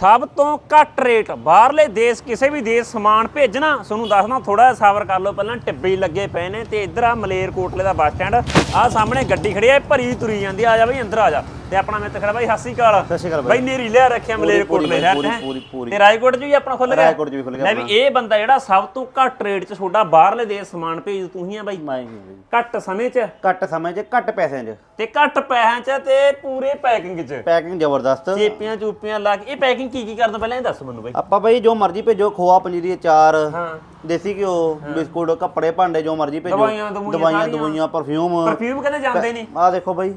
ਸਭ ਤੋਂ ਘੱਟ ਰੇਟ। ਬਾਹਰਲੇ ਦੇਸ਼ ਕਿਸੇ ਵੀ ਦੇਸ਼ ਸਮਾਨ ਭੇਜਣਾ, ਤੁਹਾਨੂੰ ਦੱਸਣਾ ਥੋੜਾ ਜਿਹਾ ਸਬਰ ਕਰ ਲਓ, ਪਹਿਲਾਂ ਟਿੱਬੇ ਲੱਗੇ ਪਏ ਨੇ ਤੇ ਇੱਧਰ ਆ ਮਲੇਰਕੋਟਲੇ ਦਾ ਬੱਸ ਸਟੈਂਡ। ਆ ਸਾਹਮਣੇ ਗੱਡੀ ਖੜੀ ਆ ਭਰੀ ਤੁਰੀ ਜਾਂਦੀ ਆ ਆ ਜਾ ਬਈ, ਅੰਦਰ ਆ ਜਾ। ਤੇ ਆਪਣਾ ਮਿੱਤ ਖੜਾ ਬਾਈ ਸਤਿ ਸ਼੍ਰੀ ਅਕਾਲ। ਸਤਿ ਸ਼੍ਰੀ ਅਕਾਲ ਬਾਈ। ਬਾਈ ਨੇਰੀ ਲਿਆ ਰੱਖਿਆ ਮਲੇਰਕੋਟਲੇ ਪੂਰੀ, ਸ਼ਹਿਰ ਪੂਰੀ, ਤੇ ਪੂਰੀ, ਪੂਰੀ। ਤੇ ਰਾਏਕੋਟ ਚ ਵੀ ਆਪਣਾ ਖੁੱਲ ਗਿਆ? ਰਾਏਕੋਟ 'ਚ ਵੀ ਖੁੱਲ ਗਿਆ ਲੈ ਵੀ ਇਹ ਬੰਦਾ ਜਿਹੜਾ ਸਭ ਤੋਂ ਘੱਟ ਰੇਟ 'ਚ ਤੁਹਾਡਾ ਬਾਹਰਲੇ ਦੇਸ਼ ਸਮਾਨ ਭੇਜ ਤੂੰ ਹੀ ਆ ਬਾਈ। ਮੈਂ ਹੀ ਹਾਂ ਬਈ। ਘੱਟ ਸਮੇਂ 'ਚ? ਘੱਟ ਸਮੇਂ 'ਚ ਘੱਟ ਪੈਸਿਆਂ 'ਚ। ਤੇ ਘੱਟ ਪੈਸਿਆਂ 'ਚ ਤੇ ਪੂਰੇ ਪੈਕਿੰਗ 'ਚ? ਪੈਕਿੰਗ ਜ਼ਬਰਦਸਤ। ਚੇਪੀਆਂ ਚੂਪੀਆਂ ਲਾ ਕੇ ਇਹ ਪੈਕਿੰਗ ਕੀ ਕੀ ਕਰਦਾ ਪਹਿਲਾਂ ਇਹ ਦੱਸ ਮੈਨੂੰ ਬਾਈ। ਆਪਾਂ ਬਈ ਜੋ ਮਰਜ਼ੀ ਭੇਜੋ ਖੋਆ ਪਨੀਰੀ ਅਚਾਰ ਹਾਂ। ਦੇਸੀ ਘਿਓ ਬਿਸਕੁਟ ਕੱਪੜੇ ਭਾਂਡੇ ਜੋ ਮਰਜ਼ੀ ਭੇਜੋ। ਦਵਾਈਆਂ, ਦਵੂਈਆਂ ਦਵਾਈਆਂ ਸਾਰੀਆਂ। ਦਵਾਈਆਂ ਪਰਫਿਊਮ ਪਰਫਿਊਮ ਕਹਿੰਦੇ ਜਾਂਦੇ ਨਹੀਂ। ਆਹ ਦੇਖੋ ਬਈ।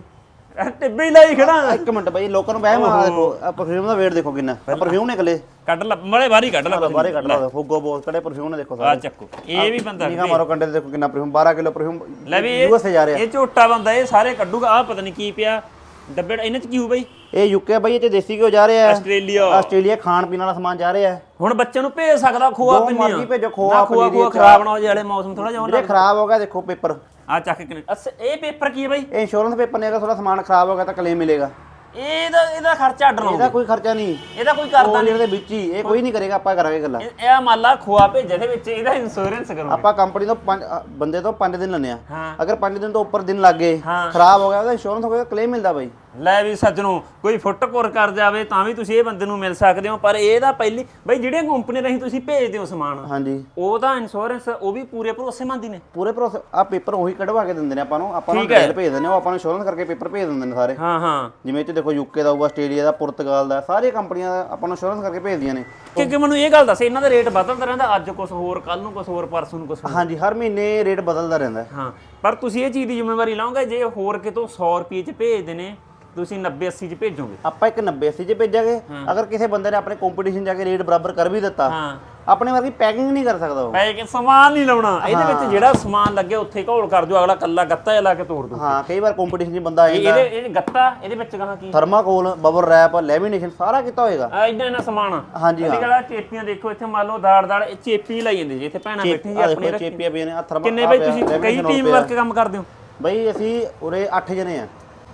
ਟਿੱਬੇ ਹੀ ਲਾਈ ਖੜਾ। ਇੱਕ ਮਿੰਟ ਬਈ ਲੋਕਾਂ ਨੂੰ ਵਹਿਮ ਆ ਦੇਖੋ ਪਰਫਿਊਮ ਦਾ ਵੇਟ ਦੇਖੋ ਕਿੰਨਾ। ਪਰਫਿਊਮ ਨਿਕਲੇ ਕੱਢ ਲੈ ਮੜੇ ਬਾਹਰ ਹੀ ਕੱਢ ਲੈ ਬਾਰੇ ਕੱਢ ਲਓ ਫੁੱਗੋ ਬੋਸ ਕੜੇ ਪਰਫਿਊਮ ਨੇ ਦੇਖੋ ਆ ਚੱਕੋ ਇਹ ਵੀ ਬੰਦਾ ਨਿਗਾ ਮਾਰੋ ਕੰਡੇ ਤੇ ਦੇਖੋ ਕਿੰਨਾ ਪਰਫਿਊਮ 12 ਕਿਲੋ ਪਰਫਿਊਮ ਲੈ ਵੀ ਯੂਐਸ ਜਾ ਰਿਹਾ। ਇਹ ਝੋਟਾ ਬੰਦਾ ਇਹ ਸਾਰੇ ਕੱਢੂਗਾ ਆ ਪਤਾ ਨਹੀਂ ਕੀ ਪਿਆ। ਡੱਬੇ ਇਹਨਾਂ 'ਚ ਕੀ ਹੋ ਬਾਈ? ਇਹ ਯੂਕੇ ਬਈ ਇਹ ਚ ਦੇਸੀ ਘਿਓ ਜਾ ਰਿਹਾ ਹੈ। ਆਸਟ੍ਰੇਲੀਆ। ਆਸਟ੍ਰੇਲੀਆ ਖਾਣ ਪੀਣ ਵਾਲਾ ਸਮਾਨ ਜਾ ਰਿਹਾ ਹੈ। ਹੁਣ ਬੱਚੇ ਨੂੰ ਭੇਜ ਸਕਦਾ ਖੋਆ ਜੋ ਪਿੰਨੀਆਂ ਮਰਜ਼ੀ ਭੇਜੋ, ਖੋਆ, ਨਾ ਖੋਆ ਪਨੀਰੀ, ਖੋਆ ਖਰਾਬ ਨਾ ਹੋ ਜਾਏ ਹਲੇ ਮੌਸਮ ਥੋੜਾ ਜਿਹਾ ਵੀਰੇ ਖਰਾਬ ਹੋ ਗਿਆ ਦੇਖੋ ਪੇਪਰ। ਆ ਚੱਕ ਕੇ ਅੱਛਾ ਇਹ ਪੇਪਰ ਕੀ ਹੈ ਬਾਈ? ਇਹ ਇੰਸ਼ੋਰੈਂਸ ਪੇਪਰ ਨੇ ਅਗਰ ਥੋੜਾ ਸਮਾਨ ਖਰਾਬ ਹੋ ਗਿਆ ਤਾਂ ਕਲੇਮ ਮਿਲੇਗਾ। ਇਹਦਾ ਇਹਦਾ ਖਰਚਾ ਅੱਡ ਇਹਦਾ ਕੋਈ ਖਰਚਾ ਨਹੀਂ। ਇਹਦਾ ਕੋਈ ਕਰਦਾ ਉਹ ਦੇ ਵਿੱਚ ਹੀ ਇਹ ਕੋਈ ਨਹੀਂ ਕਰੇਗਾ ਆਪਾਂ ਕਰਾਂਗੇ ਗੱਲਾਂ। ਇਹ ਇਹ ਮੰਨ ਲਾ ਖੋਆ ਭੇਜੇ ਦੇ ਵਿੱਚ ਇਹਦਾ ਇੰਸ਼ੋਰੈਂਸ ਕਰੂਗਾ ਆਪਾਂ ਕੰਪਨੀ ਤੋਂ ਪੰਜ ਅ, ਬੰਦੇ ਤੋਂ 5 ਦਿਨ ਲੈਂਦੇ ਆ ਹਾਂ। ਅਗਰ 5 ਦਿਨ ਤੋਂ ਉੱਪਰ ਦਿਨ ਲੱਗ ਗਏ ਹਾਂ। ਖਰਾਬ ਹੋ ਗਿਆ ਉਹਦਾ ਇੰਸ਼ੋਰੈਂਸ ਹੋ ਗਿਆ ਕਲੇਮ ਮਿਲਦਾ ਬਾਈ। ਲੈ ਵੀ ਸੱਜਣੋ ਕੋਈ ਫੁੱਟ ਕੁਰ ਕਰ ਜਾਵੇ ਤਾਂ ਵੀ ਤੁਸੀਂ ਇਹ ਬੰਦੇ ਨੂੰ ਮਿਲ ਸਕਦੇ ਹੋ ਪਰ ਇਹਦਾ ਪਹਿਲੀ ਬਈ ਜਿਹੜੀਆਂ ਕੰਪਨੀ ਰਾਹੀਂ ਤੁਸੀਂ ਭੇਜਦੇ ਹੋ ਸਮਾਨ ਹਾਂਜੀ। ਉਹਦਾ ਇੰਸ਼ੋਰੈਂਸ ਉਹ ਵੀ ਪੂਰੇ ਭਰੋਸੇਮੰਦ ਹੀ ਨੇ। ਪੂਰੇ ਭਰੋਸੇ ਆ ਪੇਪਰ ਉਹੀ ਕਢਵਾ ਕੇ ਦਿੰਦੇ ਨੇ ਆਪਾਂ ਨੂੰ ਆਪਾਂ ਨੂੰ। ਡਿਟੇਲ ਭੇਜ ਦਿੰਦੇ ਨੇ ਉਹ ਆਪਾਂ ਨੂੰ ਇੰਸ਼ੋਰੈਂਸ ਕਰਕੇ ਪੇਪਰ ਭੇਜ ਦਿੰਦੇ ਨੇ ਸਾਰੇ। ਹਾਂ ਹਾਂ। ਜਿਵੇਂ ਇਹ ਚ ਦੇਖੋ ਯੂਕੇ ਦਾ ਹੋਊਗਾ ਆਸਟ੍ਰੇਲੀਆ ਦਾ ਪੁਰਤਗਾਲ ਦਾ ਸਾਰੀਆਂ ਕੰਪਨੀਆਂ ਦਾ ਆਪਾਂ ਨੂੰ ਇੰਸ਼ੋਰੈਂਸ ਕਰਕੇ ਭੇਜਦੀਆਂ ਨੇ। ਕਿਉਂਕਿ ਮੈਨੂੰ ਇਹ ਗੱਲ ਦੱਸ ਇਹਨਾਂ ਦਾ ਰੇਟ ਬਦਲਦਾ ਰਹਿੰਦਾ ਅੱਜ ਕੁਝ ਹੋਰ ਕੱਲ ਨੂੰ ਕੁਝ ਹੋਰ ਪਰਸੋਂ ਨੂੰ ਕੁਝ ਹੋਰ। ਹਾਂਜੀ ਹਰ ਮਹੀਨੇ ਰੇਟ ਬਦਲਦਾ ਰਹਿੰਦਾ। ਹਾਂ ਪਰ ਤੁਸੀਂ ਇਹ ਚੀਜ਼ ਦੀ ਜ਼ਿੰਮੇਵਾਰੀ ਲਓਗੇ ਜੇ ਹੋਰ ਕਿਤੋਂ 100 ਰੁਪਏ ਚ ਭੇਜਦੇ ਨੇ ਤੁਸੀਂ 90 80 ਚ ਭੇਜੋਗੇ। ਆਪਾਂ ਇੱਕ 90 80 ਚ ਭੇਜਾਂਗੇ। ਅਗਰ ਕਿਸੇ ਬੰਦੇ ਨੇ ਆਪਣੇ ਕੰਪੀਟੀਸ਼ਨ ਜਾ ਕੇ ਰੇਟ ਬਰਾਬਰ ਕਰ ਵੀ ਦਿੱਤਾ ਹਾਂ। ਆਪਣੇ ਵਰਗੀ ਪੈਕਿੰਗ ਨਹੀਂ ਕਰ ਸਕਦਾ ਉਹ। ਪੈ ਕੇ ਸਮਾਨ ਨਹੀਂ ਲਾਉਣਾ। ਇਹਦੇ ਵਿੱਚ ਜਿਹੜਾ ਸਮਾਨ ਲੱਗੇ ਉੱਥੇ ਘੋਲ ਕਰ ਜੋ ਅਗਲਾ ਕੱਲਾ ਗੱਤਾ ਜਿਹਾ ਲਾ ਕੇ ਤੋੜ ਦੂ ਹਾਂ ਕਈ ਵਾਰ ਕੰਪੀਟੀਸ਼ਨ 'ਚ ਬੰਦਾ ਆ ਜਾਂਦਾ। ਇਹਦੇ ਇਹ ਗੱਤਾ ਇਹਦੇ ਵਿੱਚ ਕਹਾਂ ਕੀ? ਥਰਮਾਕੋਲ ਬਬਲ ਰੈਪ ਲੈਮੀਨੇਸ਼ਨ ਸਾਰਾ ਕੀਤਾ ਹੋਏਗਾ। ਇਦਾਂ ਨਾ ਸਮਾਨ ਹਾਂਜੀ, ਹਾਂ। ਜਿਹੜਾ ਚੇਪੀਆਂ ਦੇਖੋ ਇੱਥੇ ਮੰਨ ਲਓ ਦਾੜ ਦਾੜ ਇਹ ਚੇਪੀ ਲਾਈ ਜਾਂਦੀ ਜੀ। ਇੱਥੇ ਭੈਣਾਂ ਬੈਠੀਆਂ ਜੀ ਆਪਣੇ ਚੇਪੀਆਂ ਵੀ ਨੇ ਆ ਥਰਮਾ ਕਿੰਨੇ ਬਈ ਤੁਸੀਂ ਕਈ ਟੀਮ ਵਰਕ ਕੰਮ ਕਰਦੇ ਹੋ? ਬਈ ਅਸੀਂ ਉਰੇ 8 ਜਣੇ ਆ।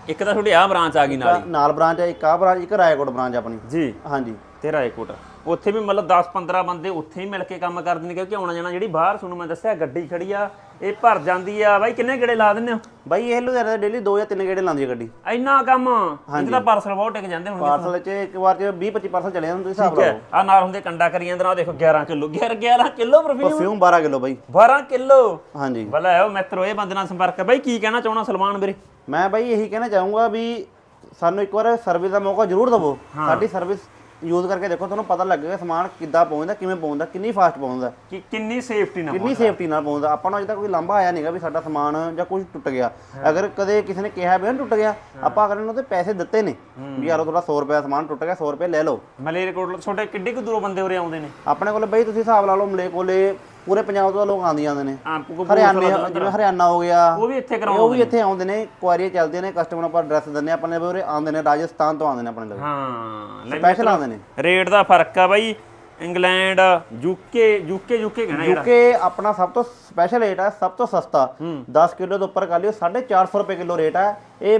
ਇੱਕ ਤਾਂ ਤੁਹਾਡੀ ਆ ਬ੍ਰਾਂਚ ਆ ਗਈ ਨਾਲ ਹੀ। ਨਾਲ ਬ੍ਰਾਂਚ ਹੈ ਇੱਕ ਆ ਬ੍ਰਾਂਚ ਇੱਕ ਰਾਏਕੋਟ ਬ੍ਰਾਂਚ ਆਪਣੀ। ਜੀ। ਹਾਂਜੀ। ਤੇ ਰਾਏਕੋਟ। ਉੱਥੇ ਵੀ ਮਤਲਬ 10 15 ਬੰਦੇ ਉੱਥੇ ਹੀ ਮਿਲ ਕੇ ਕੰਮ ਕਰਦੇ ਨੇ ਕਿਉਂਕਿ ਆਉਣਾ ਜਾਣਾ ਜਿਹੜੀ ਬਾਹਰ ਤੁਹਾਨੂੰ ਮੈਂ ਦੱਸਿਆ ਗੱਡੀ ਖੜੀ ਆ ਇਹ ਭਰ ਜਾਂਦੀ ਆ। ਬਾਈ ਕਿੰਨੇ ਗੇੜੇ ਲਾ ਦਿੰਦੇ ਹੋ? ਬਈ ਇਹ ਲੁਧਿਆਣੇ ਦੇ ਡੇਲੀ 2 ਜਾਂ 3 ਗੇੜੇ ਲਾਉਂਦੀ ਹੈ ਗੱਡੀ। ਇੰਨਾ ਕੰਮ? ਇਹਦਾ ਤਾਂ ਪਾਰਸਲ ਬਹੁਤ ਟਿਕ ਜਾਂਦੇ ਹੋਣਗੇ ਪਾਰਸਲ 'ਚ ਇੱਕ ਵਾਰ 'ਚ 20 25 ਪਾਰਸਲ ਚਲੇ ਜਾਂਦੇ ਤੁਸੀਂ ਹਿਸਾਬ ਲਾਓ। ਆ ਨਾਲ ਹੁੰਦੇ ਕੰਡਾ ਕਰੀ ਜਾਂਦੇ ਨਾ ਦੇਖੋ 11 kilo 11 11 kilo perfume perfume 12 kilo ਬਈ। 12 ਕਿਲੋ? ਹਾਂਜੀ। ਭਲਾ ਆਓ ਮਿੱਤਰੋ ਇਹ ਬੰਦੇ ਨਾਲ ਸੰਪਰਕ ਬਾਈ ਕੀ ਕਹਿਣਾ ਚਾਹਣਾ ਸਲਮਾਨ ਵੀਰੇ? ਮੈਂ ਬਾਈ ਇਹੀ ਕਹਿਣਾ ਚਾਹੂੰਗਾ ਵੀ ਸਾਨੂੰ ਇੱਕ ਵਾਰ ਸਰਵਿਸ ਦਾ ਮੌਕਾ ਜ਼ਰੂਰ ਦਿਵੋ। ਸਾਡੀ ਸਰਵਿਸ ਯੂਜ਼ ਕਰਕੇ ਦੇਖੋ ਤੁਹਾਨੂੰ ਪਤਾ ਲੱਗੇਗਾ ਸਮਾਨ ਕਿੱਦਾਂ ਪਹੁੰਚਦਾ ਕਿਵੇਂ ਪਹੁੰਚਦਾ ਕਿੰਨੀ ਫਾਸਟ ਪਹੁੰਚਦਾ। ਕਿ ਕਿੰਨੀ ਸੇਫਟੀ ਨਾਲ ਕਿੰਨੀ ਸੇਫਟੀ ਨਾਲ ਪਹੁੰਚਦਾ। ਆਪਾਂ ਨੂੰ ਅਜੇ ਤੱਕ ਕੋਈ ਲਾਂਭਾ ਆਇਆ ਨਹੀਂਗਾ ਵੀ ਸਾਡਾ ਸਮਾਨ ਜਾਂ ਕੁਝ ਟੁੱਟ ਗਿਆ। ਅਗਰ ਕਦੇ ਕਿਸੇ ਨੇ ਕਿਹਾ ਵੀ ਨਾ ਟੁੱਟ ਗਿਆ ਆਪਾਂ ਅਗਰ ਨੂੰ ਤੇ ਪੈਸੇ ਦਿੱਤੇ ਨੇ। ਵੀ ਯਾਰੋ ਤੁਹਾਡਾ 100 ਰੁਪਏ ਦਾ ਸਮਾਨ ਟੁੱਟ ਗਿਆ 100 ਰੁਪਏ ਲੈ ਲਓ। ਮਲੇਰਕੋਟ ਛੋਟੇ ਕਿੱਡੇ ਕੁ ਦੂਰੋਂ ਬੰਦੇ ਉਰੇ ਆਉਂਦੇ ਨੇ? ਆਪਣੇ ਕੋਲੇ ਬਈ ਤੁਸੀਂ ਹਿਸਾਬ ਲਾ ਲਓ ਮਲੇ ਕੋਲੇ ਪੂਰੇ ਪੰਜਾਬ ਤੋਂ ਲੋਕ ਆਉਂਦੀ ਜਾਂਦੇ ਨੇ। ਹਰਿਆਣੇ ਜਿਵੇਂ ਹਰਿਆਣਾ ਹੋ ਗਿਆ ਉਹ ਵੀ ਇੱਥੇ ਕਰਾਉਂਦੇ ਉਹ ਵੀ ਇੱਥੇ ਆਉਂਦੇ ਨੇ ਕੁਆਰੀਆਂ ਚੱਲਦੀਆਂ ਨੇ ਕਸਟਮਰ ਆਪਾਂ ਐਡਰੈਸ ਦਿੰਦੇ ਆ ਆਪਣੇ ਲਈ ਉਰੇ ਆਉਂਦੇ ਨੇ ਰਾਜਸਥਾਨ ਤੋਂ ਆਉਂਦੇ ਨੇ ਆਪਣੇ ਲਈ ਹਾਂ ਲੈ ਸਪੈਸ਼ਲ ਆਉਂਦੇ ਨੇ। ਰੇਟ ਦਾ ਫ਼ਰਕ ਆ ਬਾਈ ਇੰਗਲੈਂਡ ਯੂਕੇ ਯੂਕੇ ਯੂਕੇ ਕਹਿਣਾ ਜਿਹੜਾ ਯੂਕੇ ਆਪਣਾ ਸਭ ਤੋਂ ਸਪੈਸ਼ਲ ਰੇਟ ਹੈ ਸਭ ਤੋਂ ਸਸਤਾ। 10 ਕਿਲੋ ਤੋਂ ਉੱਪਰ ਕਰ ਲਿਓ 450 ਰੁਪਏ ਕਿਲੋ ਰੇਟ ਹੈ ਇਹ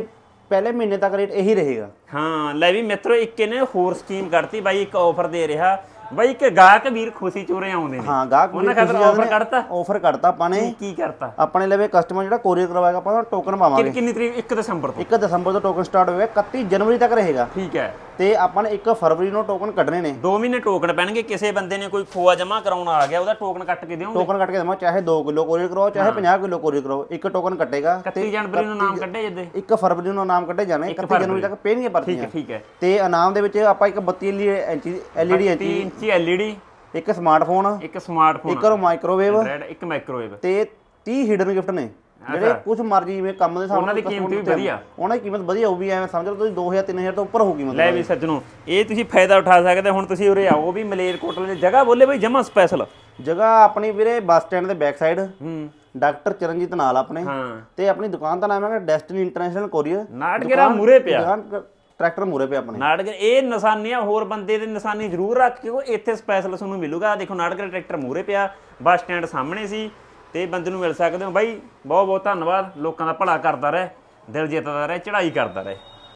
ਪਹਿਲੇ ਮਹੀਨੇ ਤੱਕ ਰੇਟ ਇਹੀ ਰਹੇਗਾ। ਹਾਂ ਲੈ ਵੀ ਮਿੱਤਰੋ ਇੱਕ ਇਹਨੇ ਹੋਰ ਸਕੀਮ ਕੱਢਤੀ ਬਾਈ ਇੱਕ ਆਫਰ ਦੇ ਰਿਹਾ। ਬਾਈ ਇੱਕ ਗਾਹਕ ਵੀਰ ਖੁਸ਼ੀ ਚੋਰੇ ਆਉਂਦੇ ਨੇ। ਹਾਂ ਗਾਹਕ ਉਹਨਾਂ ਖਾਤਰ ਆਫਰ ਕੱਢਤਾ ਆਫਰ ਕੱਢਤਾ ਆਪਾਂ ਨੇ। ਕੀ ਕਰਤਾ? ਆਪਣੇ ਲਈ ਕਸਟਮਰ ਜਿਹੜਾ ਕੋਰੀਅਰ ਕਰਵਾਏਗਾ ਆਪਾਂ ਟੋਕਨ ਪਾਵਾਂਗੇ। ਕਿੰਨੀ ਤਰੀਕ? 1 ਦਸੰਬਰ ਤੋਂ। 1 ਦਸੰਬਰ ਤੋਂ ਟੋਕਨ ਸਟਾਰਟ ਹੋਏਗਾ 31 ਜਨਵਰੀ ਤੱਕ ਰਹੇਗਾ। ਠੀਕ ਹੈ। ਤੇ ਆਪਾਂ ਨੇ 1 ਫਰਵਰੀ ਨੂੰ ਟੋਕਨ ਕੱਢਣੇ ਨੇ। 2 ਮਹੀਨੇ ਟੋਕਨ ਪੈਣਗੇ ਕਿਸੇ ਬੰਦੇ ਨੇ ਕੋਈ ਖੋਆ ਜਮਾ ਕਰਾਉਣ ਆ ਗਿਆ ਉਹਦਾ ਟੋਕਨ ਕੱਟ ਕੇ ਦਿਓਗੇ? ਟੋਕਨ ਕੱਟ ਕੇ ਦਵਾਂ ਚਾਹੇ 2 ਕਿਲੋ ਕੋਰੀਅਰ ਕਰਵਾਓ ਚਾਹੇ 50 ਕਿਲੋ ਕੋਰੀਅਰ ਕਰਵਾਓ ਇੱਕ ਟੋਕਨ ਕੱਟੇਗਾ। 31 ਜਨਵਰੀ ਨੂੰ ਨਾਮ ਕੱਢੇ ਜਦੇ 1 ਫਰਵਰੀ ਨੂੰ ਨਾਮ ਕੱਢੇ ਜਾਣੇ 31 ਜਨਵਰੀ ਤੱਕ ਪੈਣਗੇ ਠੀਕ ਹੈ ਪਰਚੀਆਂ ਠੀਕ ਹੈ। ਤੇ ਇਨਾਮ ਦੇ ਵਿੱਚ ਆਪਾਂ ਇੱਕ 32 ਇੰਚੀ ਐਲਈਡੀ 30 ਇੰਚੀ ਇੰਚੀ LED ਇੱਕ ਸਮਾਰਟਫੋਨ ਇੱਕ ਸਮਾਰਟਫੋਨ ਇੱਕ ਮਾਈਕ੍ਰੋਵੇਵ ਰੈਡ ਇੱਕ ਮਾਈਕ੍ਰੋਵੇਵ ਤੇ 30 ਹਿਡਨ ਗਿਫਟ ਨੇ ਜਿਹੜੇ ਕੁਝ ਮਰਜ਼ੀ ਜਿਵੇਂ ਕੰਮ ਦੇ ਹਿਸਾਬ ਉਹਨਾਂ ਦੀ ਕੀਮਤ ਵੀ ਵਧੀਆ। ਉਹਨਾਂ ਦੀ ਕੀਮਤ ਵਧੀਆ ਹੋਊਗੀ ਐਵੇਂ ਸਮਝ ਲਓ ਤੁਸੀਂ 2000 3000 ਤੋਂ ਉੱਪਰ ਹੋਊਗੀ ਲੈ ਮਤਲਬ ਵੀ ਸੱਜਣੋ ਇਹ ਤੁਸੀਂ ਫਾਇਦਾ ਉਠਾ ਸਕਦੇ ਹੁਣ ਤੁਸੀਂ ਉਰੇ ਆਓ ਵੀ ਮਲੇਰਕੋਟਲੇ ਦੀ ਜਗ੍ਹਾ ਬੋਲੇ ਬਈ ਜਮਾ ਸਪੈਸ਼ਲ ਜਗ੍ਹਾ ਆਪਣੀ ਵੀਰੇ ਬੱਸ ਸਟੈਂਡ ਦੇ ਬੈਕ ਸਾਈਡ ਹੂੰ। ਡਾਕਟਰ ਚਰਨਜੀਤ ਨਾਲ ਆਪਣੇ। ਹਾਂ। ਤੇ ਆਪਣੀ ਦੁਕਾਨ ਦਾ ਨਾਮ ਹੈਗਾ ਡੈਸਟੀਨੀ ਇੰਟਰਨੈਸ਼ਨਲ ਕੋਰੀਅਰ ਨਾਟਕੇਰਾ ਮੂਰੇ ਪਿਆ। ਟਰੈਕਟਰ ਮੂਰੇ ਪਿਆ ਆਪਣੇ। ਨਾਟਕ ਇਹ ਨਿਸ਼ਾਨੀਆਂ ਹੋਰ ਬੰਦੇ ਦੇ ਨਿਸ਼ਾਨੀ ਜ਼ਰੂਰ ਰੱਖ ਕੇ ਉਹ ਇੱਥੇ ਸਪੈਸ਼ਲ ਤੁਹਾਨੂੰ ਮਿਲੂਗਾ। ਦੇਖੋ ਨਾਟਕ ਟਰੈਕਟਰ ਮੂਰੇ ਪਿਆ, ਬੱਸ ਸਟੈਂਡ ਸਾਹਮਣੇ ਸੀ ਤੇ ਬੰਦੇ ਨੂੰ ਮਿਲ ਸਕਦੇ ਹੋ। ਬਾਈ ਬਹੁਤ ਬਹੁਤ ਧੰਨਵਾਦ। ਲੋਕਾਂ ਦਾ ਭਲਾ ਕਰਦਾ ਰਹੇ, ਦਿਲ ਜਿੱਤਦਾ ਰਹੇ, ਚੜ੍ਹਾਈ ਕਰਦਾ ਰਹੇ।